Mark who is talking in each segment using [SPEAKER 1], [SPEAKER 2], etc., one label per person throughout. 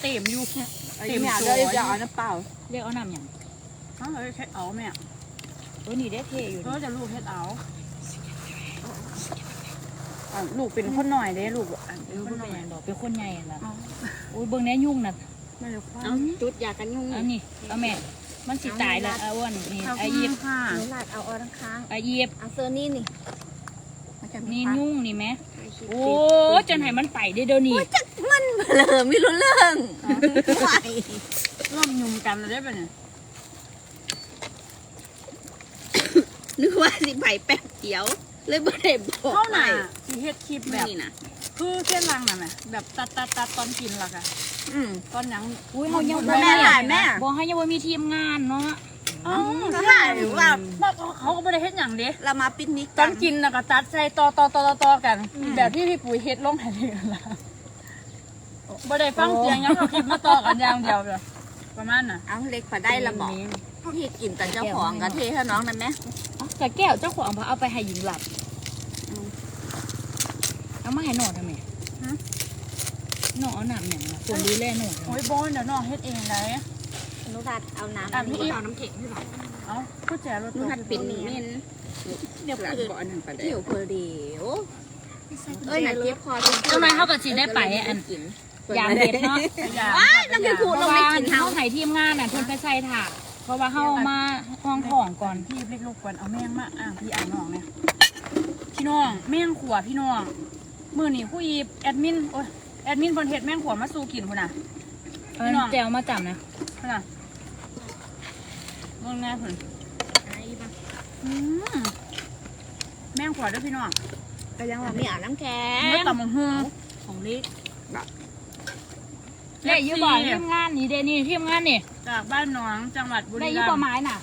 [SPEAKER 1] เต็มอยู่
[SPEAKER 2] ไอ้แม่เดี๋ยวจะเอาน้ำเปล่า
[SPEAKER 1] เรียกเอาน้ำหยัง
[SPEAKER 2] เฮ้ยเฮ็ดเอาแม่
[SPEAKER 1] เออนี่ได้เทอยู่
[SPEAKER 2] เออจะลูกเฮ็ดเอาอะลูกเป็นคนหน่อยเด้ลูกอะ
[SPEAKER 1] เอ
[SPEAKER 2] เป็น
[SPEAKER 1] อ
[SPEAKER 2] คนหน่
[SPEAKER 1] เป็
[SPEAKER 2] อนย
[SPEAKER 1] หยังดอกเป็นคนใหญ่นั่นล่ะ
[SPEAKER 2] เอา
[SPEAKER 1] โอ้ยเบิ่งแน่ยุ่งน่ะ
[SPEAKER 2] ไม่ได้คว้า
[SPEAKER 3] เอาจุดยากันยุง
[SPEAKER 1] อันนี้เอาแม่ มันสิตายแล้วเอาอ้วนนี่
[SPEAKER 2] ขอบ
[SPEAKER 1] ไอา
[SPEAKER 2] คุ
[SPEAKER 1] ยี
[SPEAKER 2] ณ
[SPEAKER 1] บ
[SPEAKER 2] ค่ะ
[SPEAKER 3] หนูหลาดเอาออทั้งค้าง
[SPEAKER 1] ไอายีบ
[SPEAKER 3] เอาเซอร์นี่นี่
[SPEAKER 2] มันจะมี
[SPEAKER 1] นี่
[SPEAKER 2] ปลา
[SPEAKER 1] ยุ่งนี่แม่
[SPEAKER 3] ถ่ายคลิป
[SPEAKER 1] โอ้ยจนให้มันไปได้เดี๋ยวนี้
[SPEAKER 3] มัน เบลอไม่รู้เรื่องไหว
[SPEAKER 2] ร่วมยุ่มกันเลยได้ปะเนี่ย
[SPEAKER 3] นึกว่าสิใบแป๊บเดียว เลยบ่ได้บอก
[SPEAKER 2] เข้าหน่ะ
[SPEAKER 3] ไป
[SPEAKER 2] สิเฮ็ดคลิป
[SPEAKER 3] แบ
[SPEAKER 2] แบบบ
[SPEAKER 3] นี้นะ
[SPEAKER 2] คือเส้นรังน่ะแม่แบบตัดตัดตัดตอนกินล่ะค่ะ
[SPEAKER 3] อืม
[SPEAKER 2] ตอนหยัง
[SPEAKER 1] อุ้ยเขายัง
[SPEAKER 2] แม่ถ่ายแม่
[SPEAKER 1] บอกให้ยังว่ามีทีมงานเนาะ
[SPEAKER 2] อ๋อ
[SPEAKER 3] ก็ถ่ายหรือว่า
[SPEAKER 2] ว่าเขาก็ไม่ได้เฮ็ดอย่างเด้
[SPEAKER 3] เรามาปิกนิก
[SPEAKER 2] ตอนกินน่ะก็ตัดใส่ต่อต่อต่อต่อต่อกัน
[SPEAKER 3] อืม
[SPEAKER 2] แบบที่พี่ปุ๋ยเฮ็ดลงแผ่นกันละ บ่ได้ฟังเสียงยังเอาคลิปมาต่อกันอย่างเดียวเลยประมาณน่ะ
[SPEAKER 3] เอาเล็กพอได้ระบอกที่กินแต่เจ้าของกะเทให้น้องนั่นไหม
[SPEAKER 1] อ๋อแต่แก้วเจ้าของพาเอาไปให้หญิงหลับเอามาให้หนอทำไมหนอเอาหนามอย่างละคนดูแลหนอ
[SPEAKER 2] โอ้ยบอลเดี๋ยวน้องเฮ็ดเองเลย
[SPEAKER 3] หนูหัดเอาน้ำ
[SPEAKER 2] อะพี่อีฟ
[SPEAKER 3] เอาน้ำแข็งให้หน่อย
[SPEAKER 2] เอ้าผู้แจรถ
[SPEAKER 3] หนูหัดปิดนี่นเดี๋ยวเปิดเดี๋ยวเปิดเดี๋ยวเอ้ยน่ะเจ็บคอจริงๆ
[SPEAKER 1] ทำไมเขากับสิได้ไปอัน
[SPEAKER 3] กิน
[SPEAKER 1] ยามเด็ดเนาะ
[SPEAKER 3] ว้ายน้ำพริกขูด
[SPEAKER 1] เพ
[SPEAKER 3] ล
[SPEAKER 1] ราะ
[SPEAKER 3] ง
[SPEAKER 1] ว่า
[SPEAKER 3] ไม่กินเฮา
[SPEAKER 1] เขาให้ทีมงานน่ะเพิ่นไปใส่ถาดเพราะว่าเขาเอามาห้องของก่อน
[SPEAKER 2] พี่เล็กลูกกวนเอาแม่งมาอ่างพี่อ่างน้องเนี่ยพี่น้องแม่งขวพี่น้องมื้อนี้ผู้อีฟแอดมินโอ้ยแอดมินเพิ่นเฮ็ดแม่งขวมาสู่กินพุ่นน่ะพี่น้อง
[SPEAKER 1] เจลมาจับนะ
[SPEAKER 2] พุ่นน่ะเบิ่งแน่พุ่นอืมแม่งขวเด้อพี่น้อง
[SPEAKER 3] ก็ยังว่ามีอ่าน้ำแข็
[SPEAKER 2] เมื่องตำบักหุ่ง
[SPEAKER 3] ของลิก
[SPEAKER 1] ได้อยูบ่ทีมงานนี่เดนี่ทีมงานนี่
[SPEAKER 2] จากบ้านหนองจังหวัดบุ
[SPEAKER 1] ได้
[SPEAKER 2] รี
[SPEAKER 1] อยู
[SPEAKER 2] รั
[SPEAKER 1] บ่
[SPEAKER 2] มย์
[SPEAKER 1] ไม้น่ะ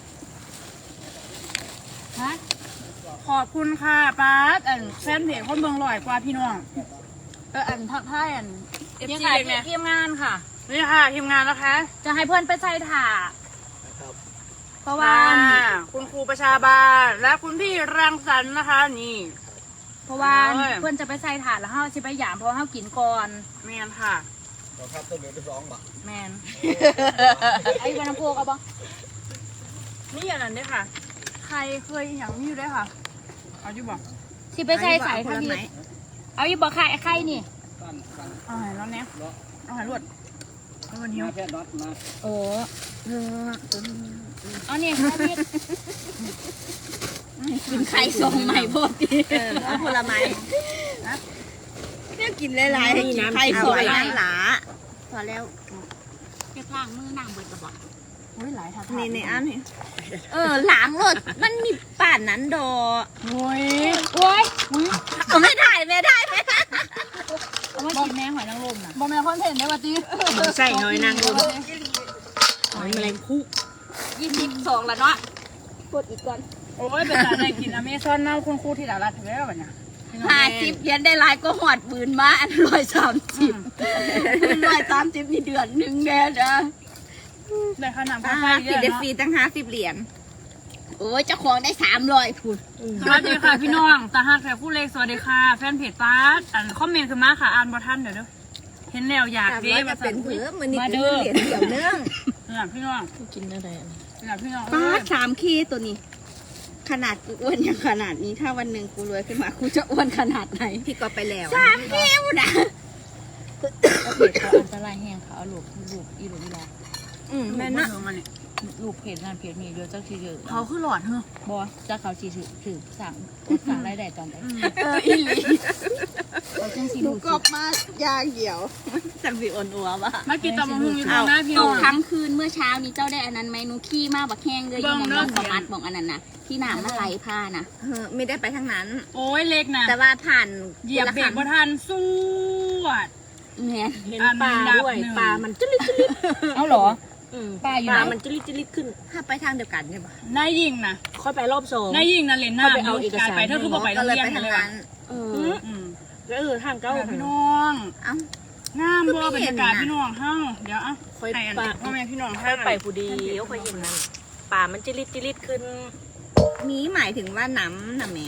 [SPEAKER 1] ฮะ
[SPEAKER 2] ขอบคุณค่ะป้าดอันแฟนเพจคนเมืองลอยกว่าพี่น้องเอออันทักทายอันเอฟ
[SPEAKER 1] นี่
[SPEAKER 2] ซี
[SPEAKER 1] ค่ะ
[SPEAKER 2] เล็กเนี่ย
[SPEAKER 1] ทีมงานค่ะ
[SPEAKER 2] นี่ค่ะทีมงานนะคะ
[SPEAKER 1] จะให้เพื่อนไปใส่ถาดเพราะว่า
[SPEAKER 2] ว่าคุณครูประชาบาลและคุณพี่รังสรรค์นะคะ นี่
[SPEAKER 1] เพราะว่า
[SPEAKER 2] โอ้ย
[SPEAKER 1] เพื่อนจะไปใส่ถาดแล้วเขาจะไปหยามเพราะว่าเขากินก่อน
[SPEAKER 2] แมนค่ะ
[SPEAKER 4] เราครับต้นเดือนที่สองบะ
[SPEAKER 1] แมนไอ้วันน้ำโพกเอาบ่
[SPEAKER 2] นี่อย่างนั้นด้วยค่ะ ใครเคยอย่างนี้อยู่ด้วยค่ะ เอาอยู่บอก
[SPEAKER 1] สิไปใส่ใส่ทางนี้เอาอยู่บ่ไข่ไข่นี่
[SPEAKER 4] ตั้นตั้น
[SPEAKER 2] เอาใหายแล้วเนี้ย
[SPEAKER 4] เลาะ
[SPEAKER 2] เอาใหายรวดเอาวันนี้
[SPEAKER 4] มาแค่น็อตมา
[SPEAKER 1] โอ้เอานี่ค่ะพี่
[SPEAKER 3] กินไข่ทรงใหม่พวกนี้เอาผลไม้เนี่ยกินหลายๆให้กินไข่สวยนั่นหลา พอแล้ว
[SPEAKER 1] เก็บล้างมือนางเบิดกระบอก
[SPEAKER 2] อุ้ยหลายท่า
[SPEAKER 3] นี่ในอันนี้เออหลางรถมันมีป่านนั้นดอ
[SPEAKER 2] โอ้ย
[SPEAKER 1] โอ้ย
[SPEAKER 3] เอาไม่ได้ไม่ได้ไม่ได้
[SPEAKER 1] เอามากินแม่หอยนางรมน่ะ
[SPEAKER 2] บอมแมนคอนเทนต์ได้ป่ะจี
[SPEAKER 3] ใส่หน่อยนางรมหอยแมลงภู่ยี่สิบสองแล้วเนาะกดอีกก่อน
[SPEAKER 2] โอ้ยเป็นสารในกินอเมซอนน้ำคุณครูที่ดารัดเท่าไหร่เนี่ย
[SPEAKER 3] ห้าสิบเพียนได้หลายก็หอดบืนมาอันร้อยสามสิบร้อยสามสิบนี่เดือนหนึ่งแน่นะ
[SPEAKER 2] ได้ขนาด
[SPEAKER 3] อ่า
[SPEAKER 2] ไฟ
[SPEAKER 3] ฟ
[SPEAKER 2] เย
[SPEAKER 3] รี
[SPEAKER 2] อะ
[SPEAKER 3] ได้
[SPEAKER 2] เนาะ
[SPEAKER 3] ฟรีตั้งห้าสิบเหรียญโอ้ยเจ้าของได้สามร้อยพูด
[SPEAKER 2] สวัสดีค่ะพี่น้องตาหักแถวผู้เล็กสวัสดีค่ะ แฟนเพจป้าดอันคอมเมนต์คือมาค่ะอ่านบอทันเดี๋ยวเด้อเห็นแล้วอยาก
[SPEAKER 3] แต่
[SPEAKER 2] เด้
[SPEAKER 3] ว่า
[SPEAKER 2] มา
[SPEAKER 3] จะ
[SPEAKER 2] สั่
[SPEAKER 3] เป็นน
[SPEAKER 2] อุ้ย
[SPEAKER 3] เผือมันนี่คือเหรียญเดี่ยวเนื่อง
[SPEAKER 2] เนี่ยพี่น้อง
[SPEAKER 1] กินอะไร
[SPEAKER 2] เนี่ยพี่น้อง
[SPEAKER 3] ป้า
[SPEAKER 2] เอ้ย
[SPEAKER 3] สามขีดตัวนี้ ขนาดกูอ้วนอย่างขนาดนี้ ถ้าวันหนึ่งกูรวยขึ้นมากูจะอ้วนขนาดไหนพี่ก็ไปแล้วสามขีดนะ
[SPEAKER 1] ก็เผ็ดเขาอันตรายแห้งเขาเอาลูกลูกอีหลูอีหลา
[SPEAKER 3] อืม
[SPEAKER 2] แม่
[SPEAKER 3] แม่
[SPEAKER 2] น
[SPEAKER 3] น
[SPEAKER 2] นะ
[SPEAKER 3] นะ
[SPEAKER 1] ลูกเผ็ดนั่นเผ็ดนี่เดี๋ยวเจ้าทีเดียว
[SPEAKER 2] เขาคือหลอดเหรอบ
[SPEAKER 1] อจะเขาสีถือถือสั่งสั่งรายได้ตอนไหน
[SPEAKER 3] เอออีหลี
[SPEAKER 1] เขาจังสี
[SPEAKER 3] หนู
[SPEAKER 1] ดู
[SPEAKER 3] กบมายางเหี่ยวจังสีอ่อนอัววะ
[SPEAKER 2] มากินตำมะฮุงอยู่ตร
[SPEAKER 3] เอา
[SPEAKER 2] งหน้าพี่
[SPEAKER 3] ต
[SPEAKER 2] น้อกง
[SPEAKER 3] ทั้งคืนเมื่อเช้านี้เจ้าได้อันนั้นไหมหนูขี้มาบักแห้งเลย
[SPEAKER 2] เบิ่
[SPEAKER 3] ยัง
[SPEAKER 2] ง
[SPEAKER 3] ม
[SPEAKER 2] เด้
[SPEAKER 3] อ
[SPEAKER 2] อง
[SPEAKER 3] สมัดบอกอันนั้นนะที่หนามมาไหลผ้านะไม่ได้ไปทางนั้น
[SPEAKER 2] โอ้ยเล็กนะ
[SPEAKER 3] แต่ว่าผ่าน
[SPEAKER 2] เหยียบเบรกบ่ทันสู้อะ
[SPEAKER 3] แม่
[SPEAKER 2] เห็นปลาด้วยปลามัน
[SPEAKER 1] เอาเหรอ ป้าอยู่
[SPEAKER 5] ป
[SPEAKER 1] ไห
[SPEAKER 5] ลานมันจะริดจะริดขึ้น
[SPEAKER 3] ถ้าไปทางเดียวกันใช่ปะ
[SPEAKER 2] นายยิงนะ
[SPEAKER 5] ค่อยไปรอบสอง
[SPEAKER 2] นายยิงนะเล่นหน้า
[SPEAKER 5] เข้าไปเอาเอกสาร
[SPEAKER 2] ไปเธอคือบอกไปโร
[SPEAKER 3] ก็
[SPEAKER 2] ง
[SPEAKER 3] เลย
[SPEAKER 2] เรียน
[SPEAKER 3] ไป
[SPEAKER 2] กัน
[SPEAKER 3] ทาง
[SPEAKER 2] เลยว่ะ
[SPEAKER 3] นั้น
[SPEAKER 5] เอ
[SPEAKER 2] อื
[SPEAKER 5] อ
[SPEAKER 2] มอืม
[SPEAKER 5] แล้วเออทางเก้า
[SPEAKER 2] พี่น้อง
[SPEAKER 3] เอ้า
[SPEAKER 2] งามบ่
[SPEAKER 3] ก็
[SPEAKER 2] บร
[SPEAKER 3] ไม่
[SPEAKER 2] ร
[SPEAKER 3] เห็น
[SPEAKER 2] ยากาศ
[SPEAKER 3] นะ
[SPEAKER 2] พี่น้องเฮ้าเดี๋ยวอะ
[SPEAKER 5] ค่อย
[SPEAKER 2] ให้อัน
[SPEAKER 5] ปลา
[SPEAKER 2] พ่อแม่พี่น้อง
[SPEAKER 5] ค่
[SPEAKER 2] ท่า
[SPEAKER 5] อยไปผู้ดีเดี๋ยวค่อยเห็นนั่นปลามันจะริดจะริดขึ้น
[SPEAKER 3] มีหมายถึงว่าน้ำน่ะแหม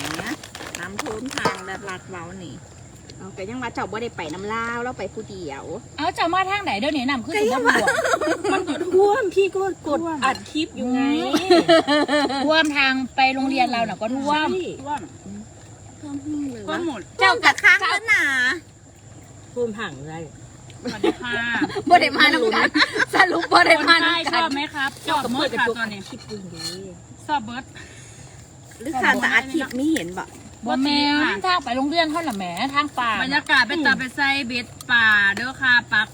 [SPEAKER 3] น้ำท่วมทางแบบลาดเว้านี่ เอาก็ยังว่าเจ้าบ่ได้ไปน้ำลาวเราไปผู้เดียว
[SPEAKER 1] เอาจะมาทางไหนเดี๋ยวนี้นำขึ้นถึงบ่บว
[SPEAKER 5] มันก็ท่วมพี่ก็กดอัดคลิปอยู่ไง
[SPEAKER 1] ท่วมทางไปโรงเรียนเราน่ะก็ท่วม
[SPEAKER 2] ท่วม
[SPEAKER 3] เพิ่มหึ่งเลย
[SPEAKER 2] ท่วมหมด
[SPEAKER 3] เจ้ากะค้างแล้วหนา
[SPEAKER 5] ท่วมห่างไร
[SPEAKER 2] สวัสดีค่ะ
[SPEAKER 3] บ่ได้มาน้ำกันสรุปบ่ได้
[SPEAKER 2] คน
[SPEAKER 3] มา
[SPEAKER 2] ใต้
[SPEAKER 3] น้ำ
[SPEAKER 2] ช
[SPEAKER 3] กั
[SPEAKER 2] อนบไหมครับชอบเมื่อค่ะตอนนี้
[SPEAKER 5] คลิปอยู่ดี
[SPEAKER 2] ชอบเบิร์ด
[SPEAKER 3] หรือขาดแต่อาทิตย์ไม่เห็นบ่
[SPEAKER 1] บ่แม่นทางไปโรงเรียนเท่าน่ะแหมทางป่า
[SPEAKER 2] บรรยากาศเป็นตาไปใส่เบ็ดป่าเด้อค่ะปัก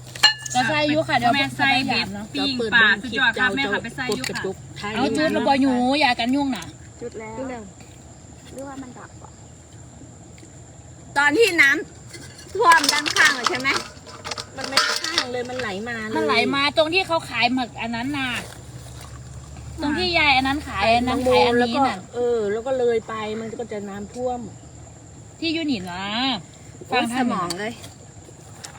[SPEAKER 1] จะใส่อยู่ค่ะเดี๋ยว
[SPEAKER 2] แม่ใส่เบ็ด
[SPEAKER 1] เนาะ
[SPEAKER 2] ปิ้งป่าสุดยอดครับแม่ขับไปใส่อยู่
[SPEAKER 5] กระ
[SPEAKER 2] ค่ะ
[SPEAKER 5] จุกท้าย
[SPEAKER 1] เอาจุดระบอยหนูอย่ากันยุ่งน่ะ
[SPEAKER 3] จุดแล้วหรือว่ามันดับบ่ตอนที่น้ำท่วมด้านข้างเลยใช่ไหม
[SPEAKER 5] มันไม่ข้างเลยมันไหลมาเลย
[SPEAKER 1] มันไหลมาตรงที่เขาขายหมึกอันนั้นน่ะ ตรงที่ยายอันนั้นขายอันนั้น
[SPEAKER 5] โม
[SPEAKER 1] ขายอัน
[SPEAKER 5] แล้ว
[SPEAKER 1] นี้
[SPEAKER 5] ก็
[SPEAKER 1] น่ะ
[SPEAKER 5] เออ แล้วก็เลยไปมันก็จะน้ำท่วม
[SPEAKER 1] ที่ยูนิตนะ
[SPEAKER 3] ฟั
[SPEAKER 1] ฟั
[SPEAKER 3] ง
[SPEAKER 1] ง
[SPEAKER 3] ส
[SPEAKER 1] ทาง
[SPEAKER 3] มองเลย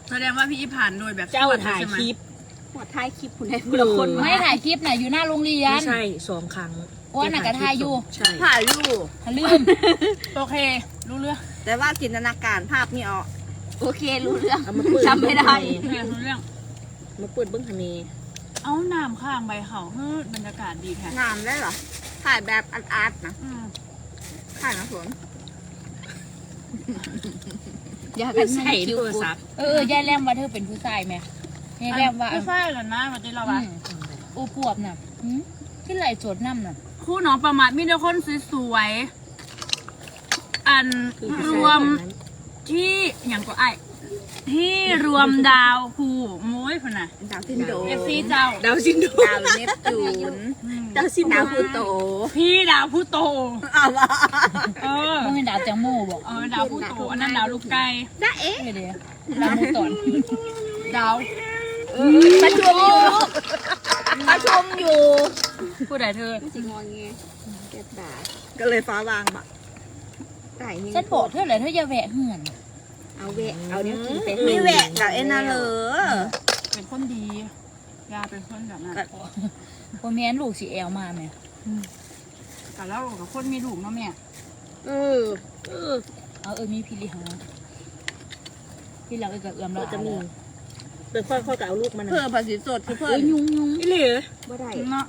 [SPEAKER 2] แสดงว่าพี่อีผ่านโดยแบบ
[SPEAKER 5] เจ้าถ่ายคลิป
[SPEAKER 3] หัวท้ายคลิปคุณให้คุณละคน
[SPEAKER 1] ไม่ถ่ายคลิปน่ะอยู่หน้าโรงเรีย
[SPEAKER 5] ไม่
[SPEAKER 1] น
[SPEAKER 5] ใช่สองครั้ง
[SPEAKER 1] อ้วนน่ะก็ถ่ายอยู่
[SPEAKER 5] ใช่
[SPEAKER 3] ถ่ายรูป
[SPEAKER 1] ลืม
[SPEAKER 2] โอเค รู้เรื่อง
[SPEAKER 3] แต่ว่าจินตนาการภาพนี่ออกโอเค รู้เรื่อง
[SPEAKER 5] เอามาเปิด
[SPEAKER 3] จำไม่ได้
[SPEAKER 2] เรื่องรู้เรื่อง
[SPEAKER 5] มาเปิดเบิ้งทำเม
[SPEAKER 2] เอาน้ำข้างใบเขาเฮ้ยบรรยากาศดีแท้
[SPEAKER 3] งามได้เหรอ ถ่ายแบบอาร์ตๆนะ
[SPEAKER 2] อืม
[SPEAKER 3] ถ่ายนะฝนอยาก
[SPEAKER 5] ไม่
[SPEAKER 3] กัน
[SPEAKER 5] ใส่
[SPEAKER 3] คิว
[SPEAKER 5] โทร
[SPEAKER 3] กู
[SPEAKER 5] ศัพท์
[SPEAKER 1] เออยายแรมว่าเธอเป็นผู้ชายไหมยายแรมว่า
[SPEAKER 2] ไม่ใช่หรอนะวันนี้เรา
[SPEAKER 1] อื
[SPEAKER 2] อะ
[SPEAKER 1] มอูปวบน่ะหืมที่ไหลโจดน้ำน่ะ
[SPEAKER 2] คู่น้องประมาทมีแต่คนสวยๆอัน
[SPEAKER 5] คือ
[SPEAKER 2] รวมที่อย่างก็ไอาย ที่รวมดาวคูมุ้ยคนน่ะ
[SPEAKER 3] ดาวซินโด
[SPEAKER 2] เอฟซีเจ้า
[SPEAKER 5] ดาวซินโด
[SPEAKER 3] ดาวเนปจูน
[SPEAKER 2] อืม
[SPEAKER 5] ดาวซินโด
[SPEAKER 3] ดาวพลูโต
[SPEAKER 2] พี่ดาวผู้โต
[SPEAKER 3] เอาวะ
[SPEAKER 2] เออ
[SPEAKER 1] ต้องเป็นดาวแตงโมบอก
[SPEAKER 2] เออดาวผู้โตอันนั้นดาวลูกไก่
[SPEAKER 3] ได้เอ๊ะ
[SPEAKER 1] ไม่เดียวดาวโมตอน
[SPEAKER 2] ดาว
[SPEAKER 3] ประชุมอยู่ประชุมอยู่
[SPEAKER 2] ผู้ใดเธอ
[SPEAKER 3] จริงงอเงี้ยเจ็ดบาทก็เลยฟ้าวางบะไก่นี่
[SPEAKER 1] ฉันบอกเธอเลยเธออย่าแหวะเหือน
[SPEAKER 3] เอาแวะเอาเนี้ยกินไปไม่แหวะกับเอ็นนาเลอ
[SPEAKER 2] เป็นคนดี ยาเป็นคนแบบนั้น
[SPEAKER 1] พอแม่นลูกสีแอลมาไหม
[SPEAKER 2] แต่แล้วกับคนมีลูกเนาะแม่
[SPEAKER 5] เออเออ
[SPEAKER 1] เอาเออมีพี่เลี้ยงพี่เลี้ยงเออกับเอื้อม
[SPEAKER 5] เรา
[SPEAKER 1] เรา
[SPEAKER 5] จะมีเป็นค่อยๆกับเอาลูกมัน
[SPEAKER 3] เพิ่มภาษีสดคือเพิ่ม
[SPEAKER 1] ยุงยุง
[SPEAKER 5] นี่เลย
[SPEAKER 3] บ่ได้
[SPEAKER 2] เนาะ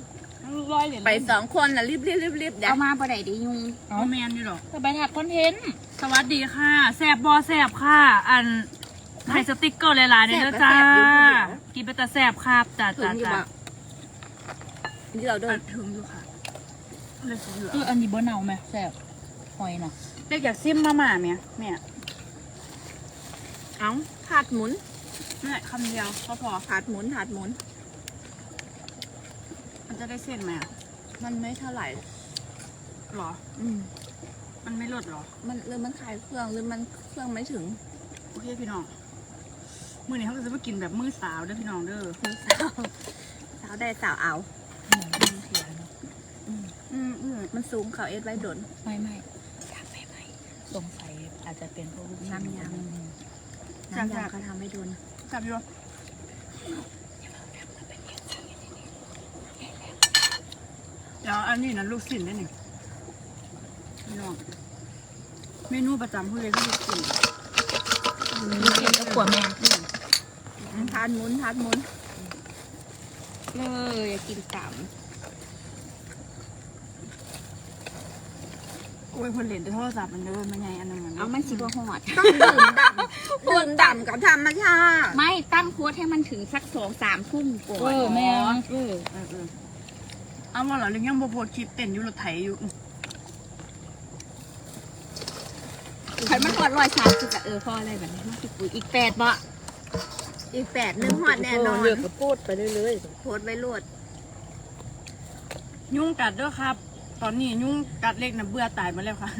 [SPEAKER 2] ร้อยเหรียญ
[SPEAKER 3] ไปสองคนน่ะรีบรีบรีบรีบเดี๋ยว
[SPEAKER 1] เอามาบ่ได้ดิยุง
[SPEAKER 2] เอาแมนอยู่หรอก
[SPEAKER 1] ก็ไปถักคอนเทนต์
[SPEAKER 2] สวัสดีค่ะแซบบอแซบค่ะ อันไทยสติ๊กเกอร์หลายๆเนี่ยเด้อจ้า กินไปแต่แซบครับจ้า
[SPEAKER 3] ถึ
[SPEAKER 2] จ้าง
[SPEAKER 3] อยู่
[SPEAKER 2] จ้า
[SPEAKER 3] บะที่เราเดิ
[SPEAKER 2] อั
[SPEAKER 3] น
[SPEAKER 2] นถึงอยู่ค่ะเลยสิเหลือ
[SPEAKER 1] เอออันนี้บ่เน่าไหมแซ่บหอยน่ะ
[SPEAKER 2] เด็กอยากซิมมาม่าเมียแม่
[SPEAKER 3] เอ้าถาดหมุน
[SPEAKER 2] นี่นแหละคำเดียวก็พอ
[SPEAKER 3] ถาดหมุนถาดหมุน
[SPEAKER 2] มัน จะได้เส้นไหมอะ
[SPEAKER 3] มันไม่เท่าไหร่
[SPEAKER 2] หรอ
[SPEAKER 3] อืม
[SPEAKER 2] มันไม่ลดหรอ
[SPEAKER 3] มันหรือมันขายเครื่องหรือมันเครื่องไม่ถึง
[SPEAKER 2] โอเคพี่น้อง มื้อนี้เขาก็จะมากินแบบมื้อสาวเด้อพี่น้องเด้อ
[SPEAKER 3] สาวสาวได้สาวเอา
[SPEAKER 2] อืมอืม
[SPEAKER 3] มันสูงเขาเอสไว้ดน
[SPEAKER 1] ไม่ไม่อยากไปไหมสงสัยอาจจะเป็นเพราะลูกชิ้น
[SPEAKER 3] น้ำยำ
[SPEAKER 1] อืม
[SPEAKER 3] น้ำยาเขาทำให้ดน
[SPEAKER 2] จับอยู่ เดี๋ยวอันนี้นะลูกศิลได้หนึ่งพี่น้องเมนูประจำผู้เลยคือลูกศิล
[SPEAKER 1] ลูกชิ้นก็ขวแม่
[SPEAKER 3] ทานหมุนทานหมุนเลยอยากกินต่
[SPEAKER 2] โอ้ยคนเหรียญแต่โทรศัพท์มันเดินมันใหญ่อันนึงำ
[SPEAKER 3] เอามันสิบหอดต้องดื่มดำดื่มดำกับธรรมชาติไม่ตั้งโค้ดให้มันถึงสักสองสามทุ่มก่อ
[SPEAKER 1] เอนอแม่
[SPEAKER 3] เออ
[SPEAKER 2] เออ เออเอามาเหรอเรื่องยังโบโพดคลิปเต้นอยู่รถไถอยู่
[SPEAKER 3] ขันมันหอดรอยสามสิบเออพออะไรแบบนี้มันสิปุ๋ยอีกแปดบ่อีกแปดหนึ่งหอดแน่นอน
[SPEAKER 5] เลือกกับพูดไปเรื่อย
[SPEAKER 3] โพสต์ไว้โลด
[SPEAKER 2] ยุ่งกัดด้วยครับ ตอนนี้ยุ่งกัดเล็กนะเบื่อตายมาแล้วค่ะ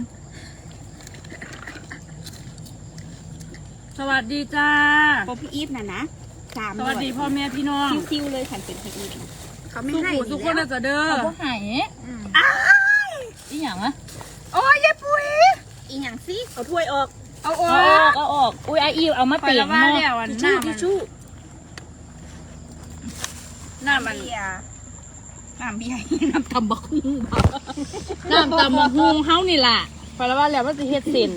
[SPEAKER 2] สวัสดีจ้า
[SPEAKER 3] พอพี่อีฟน่ะนะสาม
[SPEAKER 2] สวัสดีพ่อแม่พี่น้อง
[SPEAKER 3] คิวๆเลยขันเป็นพี่อีฟนะ เขาไม่
[SPEAKER 2] ทุก
[SPEAKER 3] ให้
[SPEAKER 2] ผู้ทุกคนน่าจะเด้อ
[SPEAKER 1] เอาพวกหาย
[SPEAKER 3] อืม
[SPEAKER 1] อีหยังอะ
[SPEAKER 3] โอ้ยยายปุ๋ยอีหยังสิ
[SPEAKER 5] ๆเอาถ้วยออก
[SPEAKER 2] เอาอ
[SPEAKER 1] เอา
[SPEAKER 2] อ
[SPEAKER 1] ออกกเอาออก อุ้ยไออิวเอามา
[SPEAKER 2] ไป
[SPEAKER 1] เตีย
[SPEAKER 2] แล้
[SPEAKER 1] ง
[SPEAKER 2] วว่า
[SPEAKER 1] เนาะ
[SPEAKER 2] เนี่ยวัน
[SPEAKER 5] ทิช
[SPEAKER 2] ห
[SPEAKER 5] ชู่
[SPEAKER 2] น้ามันหน้ามัน
[SPEAKER 3] เบียร์
[SPEAKER 2] น้ำเบี้ย
[SPEAKER 1] น้ำตำบักหุ่ง
[SPEAKER 2] น้ำตำมะฮุงเฮานี่ล่ะไปแล้วว่าแล้วว่าจะเฮ็ดเส้น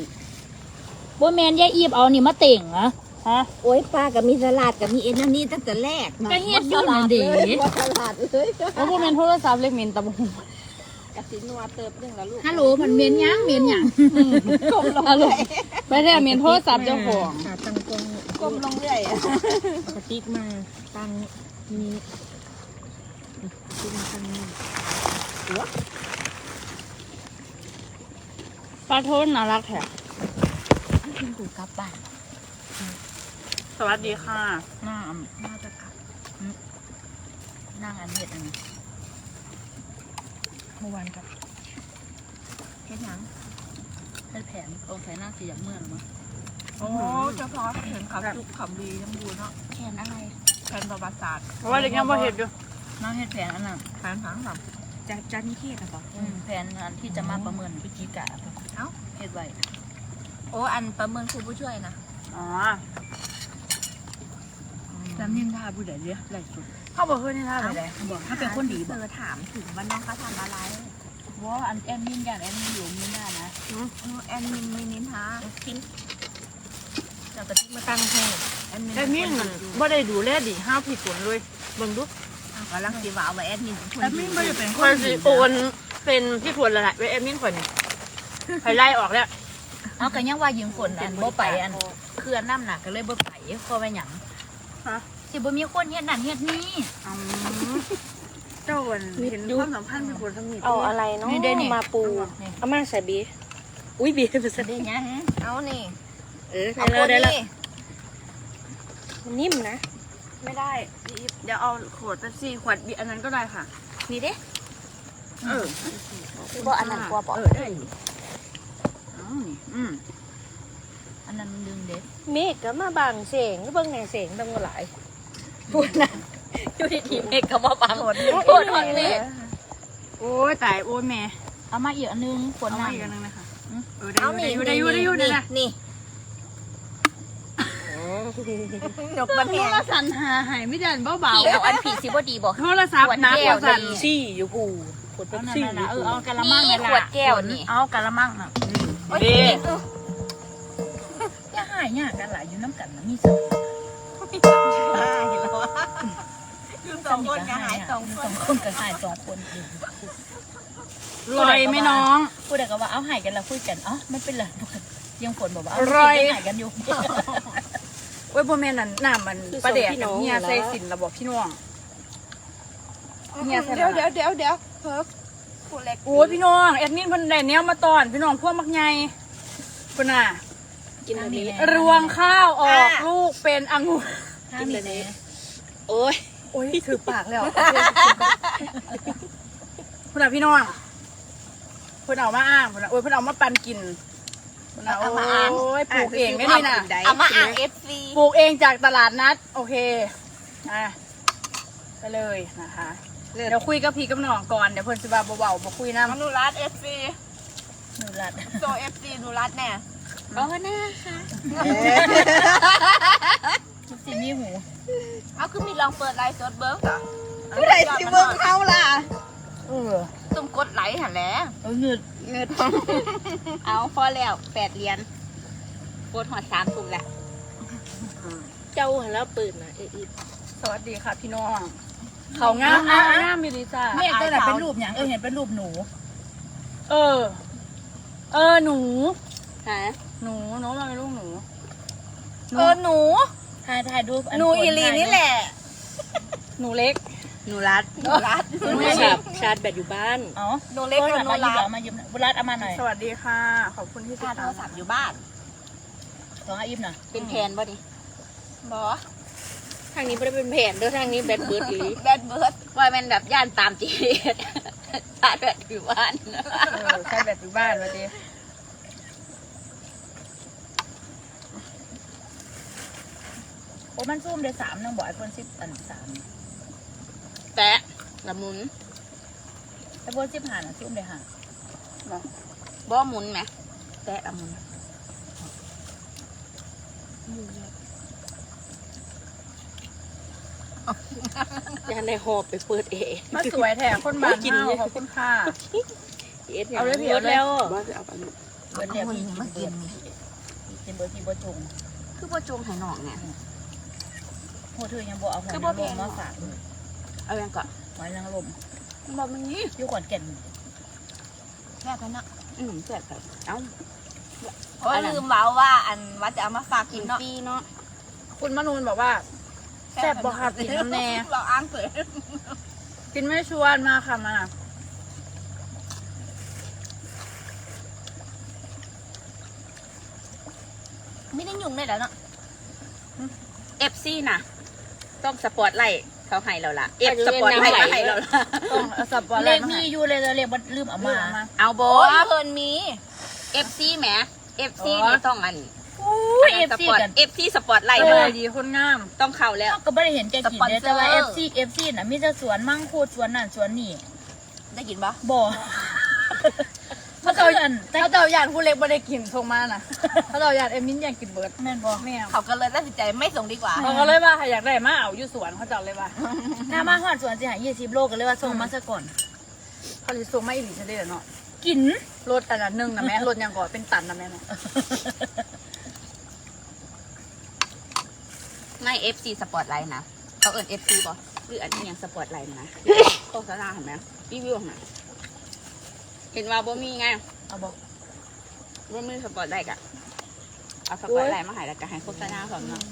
[SPEAKER 1] บ่แมนยายอีบเอานี่มาเต่งเหรอ
[SPEAKER 2] ฮะ
[SPEAKER 3] โอ้ยป้ากับมีสลัดกับมีเอ็นอันนี้ตั้งแต่แรก
[SPEAKER 1] ก็เฮ็ดอยู่นั่นเด้
[SPEAKER 3] บ่สลัดเลย
[SPEAKER 2] โอ้โหเป็นโทรศัพท์เล็กเมนตะบง
[SPEAKER 3] กะสินัวเติบนึงแล้วลูก
[SPEAKER 1] ฮัลโหลมันเมียนหยังเมียนหยัง
[SPEAKER 3] กลมลง
[SPEAKER 2] ฮัลโหลไม่ได้เมนโทรศัพท์เจ้าของ
[SPEAKER 3] กลมลงเรื่อยอะ
[SPEAKER 5] กระติกมาตั้งมีที่มันตั้งนี่
[SPEAKER 2] ปลาโทษน่ารักแท้
[SPEAKER 1] คุณกูกลับบ้าน
[SPEAKER 2] ส วัสดีค่ะ
[SPEAKER 1] หน้าน่าจะกลับหึนั่งอันเฮ็ดอันนี้เมื่อวานกับเฮ็ดหยังเฮ็ดแผนตรงใส่หน้าสีอย่างเมื่อหรือมั้ง
[SPEAKER 3] โอ้เฉพาะเห็นขับจุกขับดียังดูเนาะ
[SPEAKER 1] แผนอะไร
[SPEAKER 3] แฟนประวัติศาสตร์
[SPEAKER 2] เพราะว่าเด็กยังบ่เห็นอยู่
[SPEAKER 1] น้องเฮ็ดแผนอันนั้น
[SPEAKER 3] แฟนผังแบบจะจะนิเทศอะบอก
[SPEAKER 1] อืมแผนอันที่จะมาประเมินพฤศจิกา
[SPEAKER 3] เอ้า
[SPEAKER 1] เฮ็ดไว้
[SPEAKER 3] โอ้อันประเมินครูผู้ช่วยนะ
[SPEAKER 2] อ๋อ
[SPEAKER 1] จำนินทาผู้ใดเรียกไรสุด
[SPEAKER 2] เขาบอกเฮ้ยนี่ท่าอะไร
[SPEAKER 1] บอกถ้าเป็นคนดี
[SPEAKER 3] เธ
[SPEAKER 1] บอก
[SPEAKER 3] อถามถึงว่าน้องเขาทำอะไร
[SPEAKER 1] ว่าอันแอนมินอย่างแอนมินอยู่มินได้นะ
[SPEAKER 3] เออแอนมินมีนินทา
[SPEAKER 1] กินจากกระติกมาตั้งให้
[SPEAKER 3] แอนมิน
[SPEAKER 2] แต่นี่มันบ่ได้ดูแลดีห้าวผิดผลเลยเบิ่งดู
[SPEAKER 3] กำลังสีว่าว่าแอดมินเป็นคน
[SPEAKER 1] แอนมินไม่ได้เป็นค
[SPEAKER 2] คน
[SPEAKER 1] น
[SPEAKER 2] สิ
[SPEAKER 1] ดี
[SPEAKER 2] โอนเป็นพี่ผลละลายไว้แอดมินข่อยนี่ไปไล่ออกแล้ว
[SPEAKER 1] เอากันยังว่ายิงฝนอันบ่ไปอันเคลื่อนน้ำหนักก็เลยบ่ไปเพราะว่าหยัง
[SPEAKER 2] ฮะ
[SPEAKER 1] สิบ่มีคนเฮ็ดนั่นเฮ็ดนี่
[SPEAKER 2] เจ้าวันเห็นความสัมพันธ์พี่ผลทั้งนี้
[SPEAKER 5] เอาอะไรเนาะมาปูเอามาใส่บีอุ้ยบีเป็นส
[SPEAKER 1] เด้ยัง
[SPEAKER 3] เอานี่
[SPEAKER 5] เออ
[SPEAKER 3] เอา
[SPEAKER 5] ได้
[SPEAKER 3] ค
[SPEAKER 5] แล้ว
[SPEAKER 3] น
[SPEAKER 5] ได้แล้ว
[SPEAKER 3] นี้
[SPEAKER 5] มันนิ่มนะ
[SPEAKER 2] ไม่ได้พี่อีฟเดี๋ยวเอาขวดเป๊ปซี่ขวดบีอันนั้นก็ได้ค่ะ
[SPEAKER 3] นี่เด้
[SPEAKER 2] เออ
[SPEAKER 3] บ่อันนั้นกลัวบ่
[SPEAKER 2] เออได้อยู่ เอานี่อืม
[SPEAKER 1] อันนั้นดึงเด็ด
[SPEAKER 5] เมฆก็มาบางเสียงก็เบิ่งแหน่เสียงดังหลายพูดนะอยู่ดีๆเมฆก็มาบาง
[SPEAKER 1] โทษ
[SPEAKER 5] โทษทอดเมฆ
[SPEAKER 2] โอ้ยตายโอ้ยแม่
[SPEAKER 1] เอามาอีกอันนึงฝน
[SPEAKER 2] เอามา
[SPEAKER 1] น้ำ
[SPEAKER 2] อีกอันนึงนะคะ
[SPEAKER 1] อืม
[SPEAKER 2] เออได้
[SPEAKER 3] เอา
[SPEAKER 2] อ
[SPEAKER 3] นี่
[SPEAKER 2] ยู่ได้อยู่ได้อยู่ได้อยู่ได้อยู่
[SPEAKER 3] นี่จบประเทศ
[SPEAKER 2] สันหาหายไม่ได้เบา
[SPEAKER 1] พี่เอาอันผีสิบ่ดีบ่
[SPEAKER 2] ๆโทรศัพท์นัก
[SPEAKER 1] ขวดแก้ว
[SPEAKER 2] สั่น
[SPEAKER 1] นี่
[SPEAKER 5] ซี่อยู่ผูขวด
[SPEAKER 1] เอา
[SPEAKER 5] เป๊ป
[SPEAKER 1] นั่น
[SPEAKER 5] ซี่อ
[SPEAKER 1] น่ะ
[SPEAKER 5] ยู่
[SPEAKER 1] เออ
[SPEAKER 5] ผู
[SPEAKER 1] เอากะละมัง
[SPEAKER 3] นี่
[SPEAKER 1] นี่
[SPEAKER 3] ขวดแก้วนี่
[SPEAKER 1] เอากะละมังน่ะ
[SPEAKER 2] ดี
[SPEAKER 1] อ ยาหายยากกันหลายอยู่น้ำกันนะมีสัก
[SPEAKER 3] เห็นแล้วว่าอยู่สองคนก็หายสองค
[SPEAKER 1] สอนงคนก็หายสองคน
[SPEAKER 2] ลอยไหมน้อง
[SPEAKER 1] พูดแต่ก็ว่าเอาหายกันแล้วคุยกันอ๋อไม่เป็นไรยังฝนบอกว่าเอา
[SPEAKER 2] อร่อย
[SPEAKER 1] ยังหายกันอยู่
[SPEAKER 2] เว้ยโบแมนนั่นน้ำมันประเดี๋ยวเฮียใส่สินระบบพี่น้องเฮีย
[SPEAKER 3] เดี๋ยวเดี๋ยวเดี๋ยวเดี๋ยวเพิร์ฟผู้เล็ก
[SPEAKER 2] โอ้ยพี่น้องแอดมินเพิ่นได้แนวมาตอนพี่น้องพวกมักใหญ่เพิ่นน่ะ
[SPEAKER 5] กินแบบนี้
[SPEAKER 2] รวงข้าวออกลูกเป็นองุ่น
[SPEAKER 1] กินเลย
[SPEAKER 5] โอ้ย
[SPEAKER 2] โอ้ยถือปากแล้วเพิ่นน่ะพี่น้องเพิ่นเอามาอ้างเพิ่นน่ะโอ้ยเพิ่นเอามาปันกินเพิ่นน่ะ
[SPEAKER 3] เอามาอ่าง
[SPEAKER 2] โอ้ยปลูกเองได้นี่น่ะ
[SPEAKER 3] เอามาอ่างเอฟซี
[SPEAKER 2] ปลูกเองจากตลาดนัด โอเคอะไปเลยนะคะเดี๋ยวคุยกับพี่กับน้องก่อนเดี๋ยวเพิ่นสิว่าเบาๆบ่คุยนำ
[SPEAKER 3] หนูรัดเอฟซี
[SPEAKER 1] หนูรัด
[SPEAKER 3] โซเอฟซีหนูรัดแน่
[SPEAKER 1] อ๋อน่าค่ะทุกสิ่งมีหู
[SPEAKER 3] เอาคือมีลองเปิดไลฟ์สดเบิ้งจ้ะผู้ใดสิเบิ้งเขาล่ะ
[SPEAKER 1] เออ
[SPEAKER 3] ตุ่มกดไลค์หันแหล้ว
[SPEAKER 1] เออเงืด
[SPEAKER 3] เงินเอาพอแล้วแปดเหรียญกดหัวสามตุ่มแหละ
[SPEAKER 5] เจ้าหันแล้วปืนนะเออีฟ
[SPEAKER 2] สวัสดีค่ะ พี่น้องเขางามงามงามมีลิซ่า
[SPEAKER 1] ไม่ตัวไหนเป็นรูปอย่างเออเห็นเป็นรูปหนู
[SPEAKER 2] เออ เออหนู
[SPEAKER 3] ฮะ
[SPEAKER 2] หนูหนูมาเป็นลูกหนู
[SPEAKER 3] เออหนู
[SPEAKER 1] ถ่ายถ่ายรูป
[SPEAKER 3] หนูอีลีนี่แหละ
[SPEAKER 2] หนูเล็ก
[SPEAKER 3] หนูรัดหนูรัด
[SPEAKER 5] หนูชาร์จชาร์จแบตอยู่บ้าน
[SPEAKER 1] อ๋อ
[SPEAKER 3] หนูเล็ก
[SPEAKER 1] โทร
[SPEAKER 3] กับ
[SPEAKER 1] ศัพ
[SPEAKER 3] ห
[SPEAKER 1] ท์
[SPEAKER 3] นู
[SPEAKER 1] มายืม
[SPEAKER 3] รั
[SPEAKER 1] เหร
[SPEAKER 3] ด
[SPEAKER 1] อมายืมบุรัดเอามาหน่อย
[SPEAKER 2] สวัสดีค่ะ ขอบคุณที่ติด
[SPEAKER 3] ค่าโท
[SPEAKER 2] ตารม
[SPEAKER 3] ศัพท์อยู่บ้าน
[SPEAKER 1] สองอาอิฟหน่อย
[SPEAKER 3] เป็นแผนป่ะดิบอ
[SPEAKER 5] ทางนี้ไม่ได้เป็นแผนเด้อทางนี้แบตเบิร์ดอีหลี
[SPEAKER 3] แบดเบิร์ดว่ามันแบบย่านตามจีเชาร์จแบตอยู่บ้าน
[SPEAKER 2] เออใช้แบตอยู่บ้านมาดิ
[SPEAKER 1] โอ้มันซูมได้สามน้องบอกไอโฟนสิบอันสาม
[SPEAKER 3] แตะละมุน
[SPEAKER 1] ไอโฟนสิบห้าน่ะซูมได้ห้า
[SPEAKER 3] บ่หมุนไหมแตะละมุน
[SPEAKER 5] ยานในหอบไปเปิดเอ
[SPEAKER 2] มาสวยแท้คนบ้านเฮาขอบคุณค่ะ
[SPEAKER 5] เอส
[SPEAKER 2] เอาเลยพี่
[SPEAKER 5] เบิ
[SPEAKER 2] เอา
[SPEAKER 5] ร์ด
[SPEAKER 2] เลย
[SPEAKER 5] แล้ว
[SPEAKER 1] เบิร์ดเดียวพี่กินเบิร์ดดยที่บ่จง
[SPEAKER 6] คือบ่จงให้น้องเนี่ย
[SPEAKER 1] โหเธอยังบ่เอาหอย
[SPEAKER 6] คือ
[SPEAKER 1] นา
[SPEAKER 6] บ่
[SPEAKER 1] ง
[SPEAKER 6] แพ
[SPEAKER 1] รงมมา
[SPEAKER 6] หรอ
[SPEAKER 1] ฝากเลย
[SPEAKER 6] เอายังก่อน
[SPEAKER 1] หอยนางรม
[SPEAKER 6] บ่มันนี่
[SPEAKER 1] อยู่ขอนแก่น
[SPEAKER 6] แม่กันนะอืมแซ่บครับเอ้า
[SPEAKER 3] เพราะว่าลืมเว้าว่าอันว่าจะเอามาฝาก
[SPEAKER 6] กิ
[SPEAKER 3] กิ
[SPEAKER 6] น
[SPEAKER 3] นเนาะ
[SPEAKER 6] ปีเนาะ
[SPEAKER 2] คุณมนูนบอกว่าแซ่บบ่ครับกินน้ำแน่
[SPEAKER 3] เราอ้างเผย
[SPEAKER 2] กินไม่ชวนมาค่ะมา
[SPEAKER 3] ไม่ได้ยุ่งได้แล้วเนาะ
[SPEAKER 6] เอฟซีน่ะ ต้องสปอร์ตไลท์เขาให้เราล่ะเอฟสปอร์ตไลท์ให้เราล่ะ
[SPEAKER 2] ต้องเอาสับปะร
[SPEAKER 1] เล
[SPEAKER 2] ด
[SPEAKER 1] ข
[SPEAKER 2] มา
[SPEAKER 1] มี
[SPEAKER 2] ให้
[SPEAKER 1] อยู่เลยเลยเลขบ่ลืมเอา
[SPEAKER 2] ลื
[SPEAKER 1] มา
[SPEAKER 2] มเอามา
[SPEAKER 6] เอาโบ
[SPEAKER 3] โอ้ยเพิ่นมี
[SPEAKER 6] เอฟซีแหมเอฟซีนี่ต้องอัน
[SPEAKER 1] อุ้ยเอฟ
[SPEAKER 6] ส
[SPEAKER 1] ซี
[SPEAKER 6] ปอร์ต
[SPEAKER 1] กัน
[SPEAKER 6] เอฟซีสปอร์ตไลท์
[SPEAKER 2] เอ
[SPEAKER 6] เล
[SPEAKER 2] อยดีคนงาม
[SPEAKER 6] ต้องเข้าแล้ว
[SPEAKER 1] ก็ไม่ได้เห็นแกกินเลยแต่ว่าเอฟซีเอฟซีน่ะมีแต่สวนมังคุดสวนนั่นสวนนี่
[SPEAKER 3] ได้กินปะ
[SPEAKER 1] บ่ เขาเจ้าอันแต่
[SPEAKER 2] ถ้าเจ้าอยากผู้เล็กบ่ได้กินส่งมาน่ะถ้าเจ้าอยากเอมินอยากกินเบิร์ด
[SPEAKER 1] แม่นบ่
[SPEAKER 2] แม่
[SPEAKER 3] เขาก็เลยตัดสินใจไม่ส่งดีกว่า
[SPEAKER 2] เขาก็เลยว่าใครอยากได้มาเอาอยู่สวนเขาเจ้าเลยว่า
[SPEAKER 1] หน้ามาหอดสวนสิหา20โลก็เลยว่าส่งมาซะก่อน
[SPEAKER 2] เขาเลยส่งมาอีหลีจะได้เนาะ
[SPEAKER 1] กิน
[SPEAKER 2] รถอันนั้นหนึ่งนะแม่รถยังก่อนเป็นตันนะแม่เนาะ
[SPEAKER 6] ไม่เอฟซีสปอร์ตไลท์นะเขาเอิญเอฟซีป่ะหรืออันนี้ยังสปอร์ตไลท์นะโฆษณาเห็นไหมรีวิวเห็นไหม เห็นว่าบ่มีไง
[SPEAKER 1] เอาบ่
[SPEAKER 6] บ่มีสปอร์ตไลท์กะเอาสปอร์ตไลท์มาให้แล้วก็ให้โฆษณาสอนเนาะ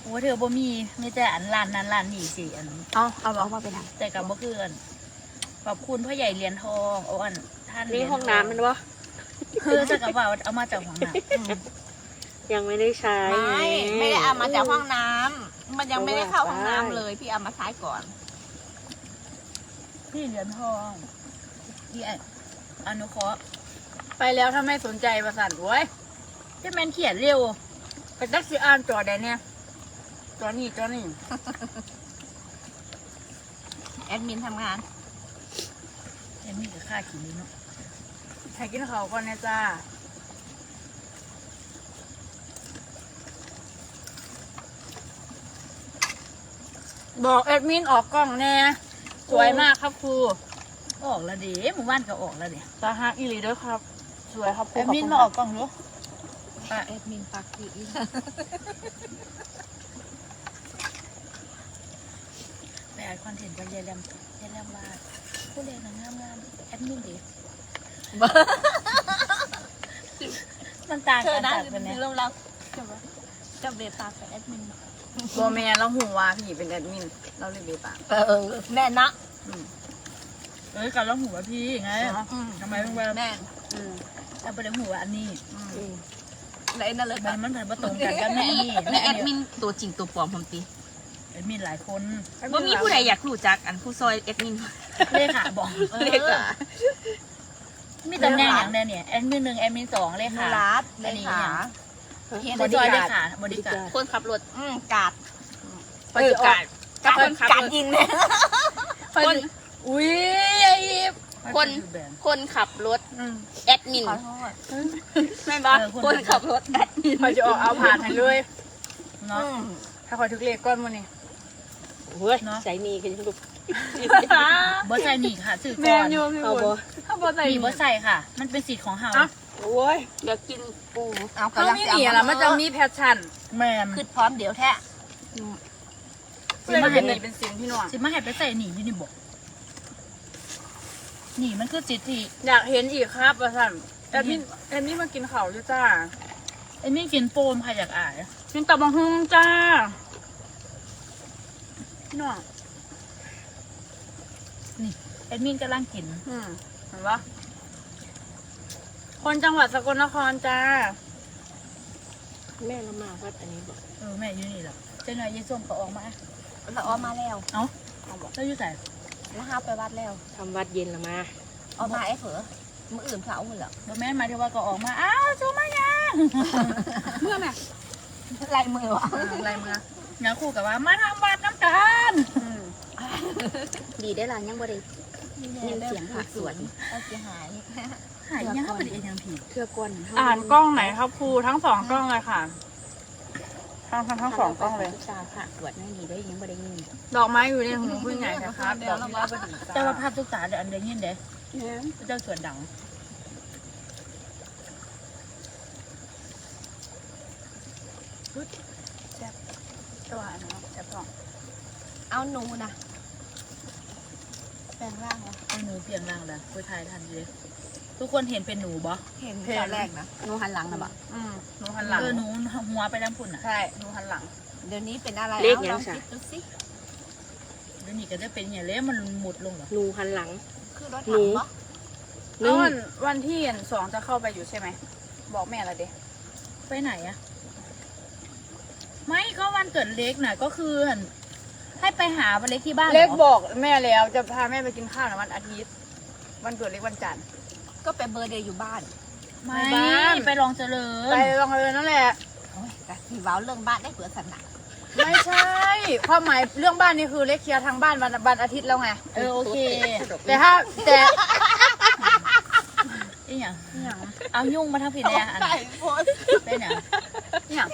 [SPEAKER 1] โอ้โหเธอบ่มีมีแต่อันร้านนั้นร้านนี้สิอัน
[SPEAKER 6] เอาเอาบอกว่าไปทาง
[SPEAKER 1] แต่กับบ่คืออันขอบคุณพ่อใหญ่เหรียญทองเอาอันท่าน
[SPEAKER 3] นี่ห้องน้ำมันวะ
[SPEAKER 1] คือจะกับว่าเอามาจากห้องน้ำ
[SPEAKER 3] ยังไม่ได้ใช้
[SPEAKER 6] ไม่ไม่ได้เอามาจากห้องน้ำมันยังไม่ได้เข้าห้องน้ำเลย พี่เอามาใช้ก่อน
[SPEAKER 1] พี่เหรียญทอง พี่อนุเคราะห์
[SPEAKER 2] ไปแล้วถ้าไม่สนใจประสานโว้ย
[SPEAKER 1] จะแม่นเขียนเร็ว
[SPEAKER 2] ไปตักสิอ่านจอได้เนี่ยจอนี่จอนี่
[SPEAKER 6] แอดมินทำงาน
[SPEAKER 1] เอ็มมี่กับค่าขี่นี่เนาะ
[SPEAKER 2] ใครกินเขาวก่อนนะจ้าบอกแอดมินออกกล้องแน่สวยมากครับครู
[SPEAKER 1] ออกแล้วเด้หมู่บ้านก็ออกแล้วเนี่ย
[SPEAKER 2] ตาฮักอีหลีด้วยครับ สวยครับครู
[SPEAKER 1] แอดมินมาออกกล้องดู
[SPEAKER 6] แอดมินปากดี
[SPEAKER 1] ไปอัดคอนเทนต์กับยายแรมยายแรมว่าผู้เรียนงามงามๆแอดมินดิมันต่าง
[SPEAKER 3] เธ
[SPEAKER 1] กั
[SPEAKER 3] อนนะ
[SPEAKER 1] ต่างกันเนี่ย
[SPEAKER 3] เราเราจะเบตากับแอดมิน
[SPEAKER 2] โบแมนแล้วหูว่าพี่เป็นแอดมิน เราเลยเบปาก
[SPEAKER 3] เออแม่นะ
[SPEAKER 1] เอ้ยกับแล้วหัวพี่ไงทำไมต้องว่า
[SPEAKER 3] แม่
[SPEAKER 2] อืม
[SPEAKER 1] เอาไปแล้วหัวอันนี้
[SPEAKER 3] ไหนนั่นเลย
[SPEAKER 1] มันมันผันมาตรงกันกับแม่อันนี้
[SPEAKER 6] มี
[SPEAKER 1] แม่
[SPEAKER 6] แอ
[SPEAKER 1] อัน
[SPEAKER 6] ด
[SPEAKER 1] นี้
[SPEAKER 6] มินตัวจริงตัวปลอมผมตี
[SPEAKER 1] แอดมินหลายคน
[SPEAKER 6] ว่ามีผู้ใดอยากรู้จักอันผู้ซอยแอดมิน
[SPEAKER 1] เลขาบอก
[SPEAKER 6] เรียกว่า
[SPEAKER 1] มีตำแหน่งอย่างใดเนี่ยแอดมินหนึ่งแอดมินสองเล
[SPEAKER 3] มู
[SPEAKER 1] ขา
[SPEAKER 3] รัด
[SPEAKER 1] อั
[SPEAKER 3] เล
[SPEAKER 1] นนี้
[SPEAKER 3] ขา
[SPEAKER 1] อย่างบอดี้เลขาบอดี้การ์ด
[SPEAKER 6] คนขับรถ
[SPEAKER 3] อืมกาด
[SPEAKER 2] ไปจะออก
[SPEAKER 6] กับคนขับ
[SPEAKER 3] กาด
[SPEAKER 6] รถ
[SPEAKER 3] ยิงเนี่ย
[SPEAKER 6] คน
[SPEAKER 2] อุ้ยไอ้อีฟ
[SPEAKER 6] คนคนขับรถ
[SPEAKER 2] อืม
[SPEAKER 6] แอดมิน
[SPEAKER 3] ขอโทษ
[SPEAKER 6] แม่นปะคนขับรถแอดมิน
[SPEAKER 2] คอยจะออกเอาผ่านให้เลย
[SPEAKER 1] เนาะ
[SPEAKER 3] อืม
[SPEAKER 2] ถ้าคอยถึกเลขก้อนมันนี่
[SPEAKER 3] เฮ้ย
[SPEAKER 1] เนาะ
[SPEAKER 3] ใส่มีกันยังลูก
[SPEAKER 1] บอใส่หนีค่ะสื่อ
[SPEAKER 2] แม
[SPEAKER 1] ก่อนน
[SPEAKER 2] ยูพี่
[SPEAKER 3] เอา
[SPEAKER 2] บุ
[SPEAKER 3] บ่
[SPEAKER 2] ญถ้าบอใส่
[SPEAKER 1] หนีบอใส่ค่ะ มันเป็นสิทธิ์ของเฮา
[SPEAKER 2] อะ
[SPEAKER 3] โอ้ย
[SPEAKER 6] อยากกินปู
[SPEAKER 3] เอา
[SPEAKER 2] เขาไม่หนีแล้วมันจะมีแพชชั่น
[SPEAKER 1] แม่น
[SPEAKER 3] คือพร้อมเดี๋ยวแท้
[SPEAKER 2] เพื่อนเป็นหนีเป็นสินพี่น้อง
[SPEAKER 1] สิมาให้ไปใส่หนีอยู่นี่บอกห นีมันคือสิทธิ
[SPEAKER 2] อยากเห็นอีกครับประสันแอดมินแอดมินมากินข้าวด้วยจ้า
[SPEAKER 1] ไอ้มี่กินโปมค่ะอยากอาย
[SPEAKER 2] กินตับมังฮึงจ้าพี่น้อง
[SPEAKER 1] นี่ไอ้มี่กำลังกิน
[SPEAKER 2] อืมเห็นปะคนจังหวัดสกลนครจ้า
[SPEAKER 3] แม่ละมาวัดอันนี้บอก
[SPEAKER 1] เออแม่อยู่นี่แหละเจ้าหน่อยยายส้มก็ออกมา
[SPEAKER 3] เราออกมาแล้ว
[SPEAKER 1] เอ้าเจ้าอยู่ไหน
[SPEAKER 3] แล้วห้าไปวัดแล้ว
[SPEAKER 5] ทำวัดเย็นละมา
[SPEAKER 3] ออกมาไอ้เผลอมืออื่นเขาเอาหมดแล้ว
[SPEAKER 1] บ่แม่นหมายถึงว่าก็ออกมาอ้าวโซมายัง
[SPEAKER 2] เมื่อไหร่
[SPEAKER 3] ลายมือวะ
[SPEAKER 2] อะไรเมื่อ
[SPEAKER 1] งาคู่กับว่ามาทำบัตรน้ำตาล
[SPEAKER 2] อืม
[SPEAKER 6] ดีได้ล่ะยังบ่ได้ยินเสียงผักสวน
[SPEAKER 3] เอาเสียหาย
[SPEAKER 1] หายยังบ่ได้เอ็นยังผี
[SPEAKER 6] เครือก้น
[SPEAKER 2] อ่านกล้องไหนครับครูทั้งสองกล้องเลยค่ะ ทั้งทั้งทั้งสองกล้องเลย
[SPEAKER 6] ชาผักสวนนั่นดีได้ยังบ่ได้ยิน
[SPEAKER 2] ดอกไม้อยู่ในหูพึ่งไงนะครับดอกที่ว่าบดี
[SPEAKER 1] แต่
[SPEAKER 2] จ้า
[SPEAKER 1] ว่าภาพทุกตาเดี๋ยวอันเดียวยินเด้เจ้าสวนดัง
[SPEAKER 2] แซ่บตัวอันนั้นแซ่บท้อง
[SPEAKER 3] เอาหนูนะแปลงร่างวะ
[SPEAKER 1] เอาหนูเปลี่ยนร่างแล้วคุยไทยทันเลย ทุกคนเห็นเป็นหนูบ่
[SPEAKER 3] เห็นตอนแรกนะหนูหันหลังนะบะ
[SPEAKER 2] อืมหนูหันหลัง
[SPEAKER 1] เออหนูหัวไปน้ำพุ่นอะ
[SPEAKER 2] ใช่หนูหันหลัง
[SPEAKER 3] เดี๋ยวนี้เป็นอะไร
[SPEAKER 5] เลข
[SPEAKER 3] อา
[SPEAKER 5] ยัง
[SPEAKER 3] ลอง
[SPEAKER 5] จ้ะ
[SPEAKER 3] คิดดูสิ
[SPEAKER 1] เดี๋ยวนี้ก็จะเป็นอย่างเละมันหมุดลงเหรอ
[SPEAKER 5] หนูหันหลัง
[SPEAKER 3] คือรถ
[SPEAKER 5] หนู
[SPEAKER 3] ถังปะ
[SPEAKER 5] หนึ่ง
[SPEAKER 2] วันวันที่สองจะเข้าไปอยู่ใช่ไหม บอกแม่ละเด้
[SPEAKER 1] ไปไหนอะไม่ก็วันเกิดเล็กน่ะก็คือหั่นให้ไปหาวันเล็กที่บ้านหร
[SPEAKER 2] เล็กบอกแม่แล้วจะพาแม่ไปกินข้าวในวันอาทิตย์ วันเกิดเล็กวันจันทร์
[SPEAKER 3] ก็ไปเบอร์เดย์อยู่บ้าน
[SPEAKER 1] ไม่
[SPEAKER 2] ไปบ้าน
[SPEAKER 1] ไปลองเจริญ
[SPEAKER 2] ไปลองเลยนั่นแหละ
[SPEAKER 3] โอ้ยแต่ที่เว้าเรื่องบ้านได้เผื่อสันนะ
[SPEAKER 2] ไม่ใช่ ความหมายเรื่องบ้านนี่คือเล็กเคลียร์ทางบ้านวันวันอาทิตย์แล้วไง
[SPEAKER 1] เออโอเค
[SPEAKER 2] แต่ถ้าแต่
[SPEAKER 1] อีหยัง
[SPEAKER 2] อย่าง
[SPEAKER 1] เอายุ่งมาทำผิดเนี่ยอันนั้น
[SPEAKER 3] โพส
[SPEAKER 1] เป็นหยัง
[SPEAKER 2] อย่าง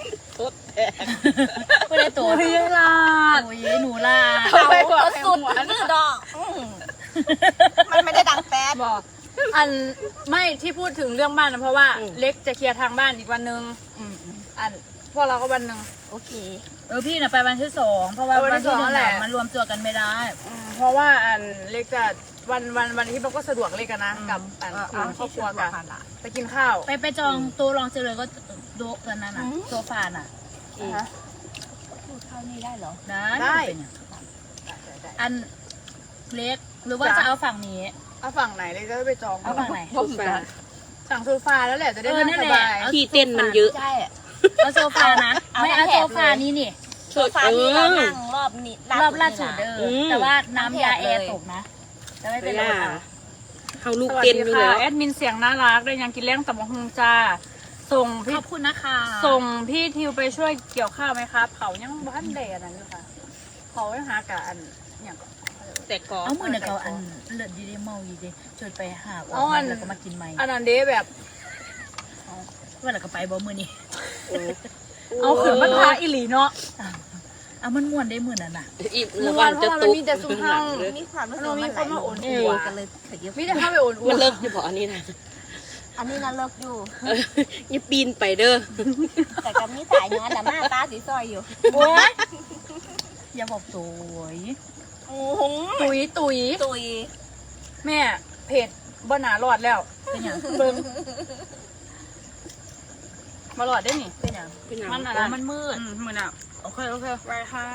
[SPEAKER 1] ไม่ได้ตัว
[SPEAKER 2] โอ้ยลาด
[SPEAKER 1] โอ้ยหนูล่ะ
[SPEAKER 3] เอาก็สุดดื้อดอกอืมมันไม่ได้ดังแป๊ด
[SPEAKER 2] บอก อันไม่ที่พูดถึงเรื่องบ้านนะเพราะว่า
[SPEAKER 5] อืม
[SPEAKER 2] เล็กจะเคลียร์ทางบ้านอีกวันหนึ่ง
[SPEAKER 3] อืมอืม
[SPEAKER 2] อันพวกเราก็วันหนึ่ง
[SPEAKER 3] โอเค
[SPEAKER 1] เออพี่น่ะไปวันที่สองเพราะว่า
[SPEAKER 2] เออวั
[SPEAKER 1] วัน
[SPEAKER 2] นที่
[SPEAKER 1] ที่ห
[SPEAKER 2] สอง
[SPEAKER 1] นึ่ง
[SPEAKER 2] แหละ
[SPEAKER 1] น่ะมันรวมตัวกันไม่ได้
[SPEAKER 2] อืมเพราะว่าอันเล็กจะวันวันวันที่เราก็สะดวกเล็กกันนะกับอัน
[SPEAKER 3] เอา
[SPEAKER 2] อืมครอบครัวกัน
[SPEAKER 3] ผ่านละ
[SPEAKER 2] ไปกินข้าว
[SPEAKER 1] ไปไปจองตัวลองเจริญก็โดะกันนั่นน่ะ
[SPEAKER 3] อืม
[SPEAKER 1] โซฟาน่ะ
[SPEAKER 5] อืม
[SPEAKER 2] ฮะ
[SPEAKER 3] พูดเท่านี้ได้เหรอ
[SPEAKER 1] นะ
[SPEAKER 2] ได้
[SPEAKER 1] เป็นหยังอันเล็กหรือว่าจะเอาฝั่งนี้
[SPEAKER 2] เอาฝั่งไหนเล็กจะได้ไปจอง
[SPEAKER 1] เอาฝั่งไหน
[SPEAKER 5] โซฟา
[SPEAKER 2] สั่งโซฟาแล้วแหละจะได้
[SPEAKER 1] เออ
[SPEAKER 2] นั่ง
[SPEAKER 1] นั่น
[SPEAKER 2] ส
[SPEAKER 1] แหละ
[SPEAKER 2] บาย
[SPEAKER 1] เอา
[SPEAKER 5] ที่เต้นมันเยอะ
[SPEAKER 3] ใช่
[SPEAKER 1] เอาโซฟานะ
[SPEAKER 3] เอา
[SPEAKER 1] ไม่เอา
[SPEAKER 3] แถ
[SPEAKER 1] โซ
[SPEAKER 3] บ
[SPEAKER 1] ฟา
[SPEAKER 3] เลย
[SPEAKER 1] นี้นี่
[SPEAKER 3] โซฟาที่เรานั่งรอบนี้
[SPEAKER 1] รอบล่าสุดเด้อ
[SPEAKER 5] อืม
[SPEAKER 1] แต่ว่าน้ำยาแอร์
[SPEAKER 3] เลย
[SPEAKER 1] ตกนะจะไม่
[SPEAKER 5] เว
[SPEAKER 1] เป็นไร
[SPEAKER 5] ลา
[SPEAKER 1] ค่ะ
[SPEAKER 5] เขาลูก
[SPEAKER 2] สวัส
[SPEAKER 5] เต้น
[SPEAKER 2] ดี
[SPEAKER 5] อยู่
[SPEAKER 2] ค่ะ
[SPEAKER 5] แล้ว
[SPEAKER 2] แอดมินเสียงน่ารักได้ยังกินเลี้ยงตำบักฮุงจ้าส่ง
[SPEAKER 1] ข
[SPEAKER 2] พี่
[SPEAKER 1] อบคุณนะคะ
[SPEAKER 2] ส่งพี่ทิวไปช่วยเกี่ยวข้าวไหมครับเขายังบ้านเดอันนั้นอยู่ค่ะเขายังหากับอันอย่าง
[SPEAKER 5] แต่ก่อน
[SPEAKER 1] เอามือเนี่ยเขาอันเลือดดีได้เมาดีดีจนไปหาอ
[SPEAKER 2] เอา
[SPEAKER 1] อก
[SPEAKER 2] อั
[SPEAKER 1] มานแล้วก็มากินใหม่
[SPEAKER 2] อันนั้นเดแบบ
[SPEAKER 1] ว่าแล้วก็ไปบ่มือนี้
[SPEAKER 2] เอาขืนมันพาอิหลีเนาะ
[SPEAKER 1] เอามันม่วนได้มือนั่นน่ะ
[SPEAKER 5] อีก
[SPEAKER 2] เมื่
[SPEAKER 5] ระ
[SPEAKER 2] อ
[SPEAKER 5] วั
[SPEAKER 2] วางน
[SPEAKER 5] จะ
[SPEAKER 2] เพราะว่า
[SPEAKER 5] ตุ๊
[SPEAKER 2] มันมีแต่ซุ่มเห่า
[SPEAKER 3] มีความรู้สึก
[SPEAKER 2] เรามี
[SPEAKER 3] มัน
[SPEAKER 2] คนมาโอน
[SPEAKER 3] ไหล
[SPEAKER 2] หัว
[SPEAKER 3] กันเลยขยับ
[SPEAKER 2] มีแต่เข้าไปโอนอ้ว
[SPEAKER 5] มัน
[SPEAKER 2] น
[SPEAKER 5] เลิกอยู่พออันนี้นะ
[SPEAKER 3] อันนี้น่าเลิกอยู่
[SPEAKER 5] เอออย่าปีนไปเด้อ
[SPEAKER 3] แต่กับมีสายงานแต่มาตาสีซอยอยู่
[SPEAKER 1] โอ้ยอย่าบอกสวย
[SPEAKER 3] โอ้โห
[SPEAKER 2] ตุยตุย
[SPEAKER 3] ตุย
[SPEAKER 2] แม่เพจบ่หนารอดแล้ว
[SPEAKER 1] เป็นอย่าง
[SPEAKER 2] เบิ่งมาหลอดได้นี่
[SPEAKER 1] เป็นอย่าง
[SPEAKER 5] เป็นหยัง
[SPEAKER 2] มันอะ
[SPEAKER 1] โอ้
[SPEAKER 2] ไร
[SPEAKER 1] มันมืด
[SPEAKER 2] อืมมือน่ะ
[SPEAKER 1] โอเคโอเค
[SPEAKER 2] ไปค่ะ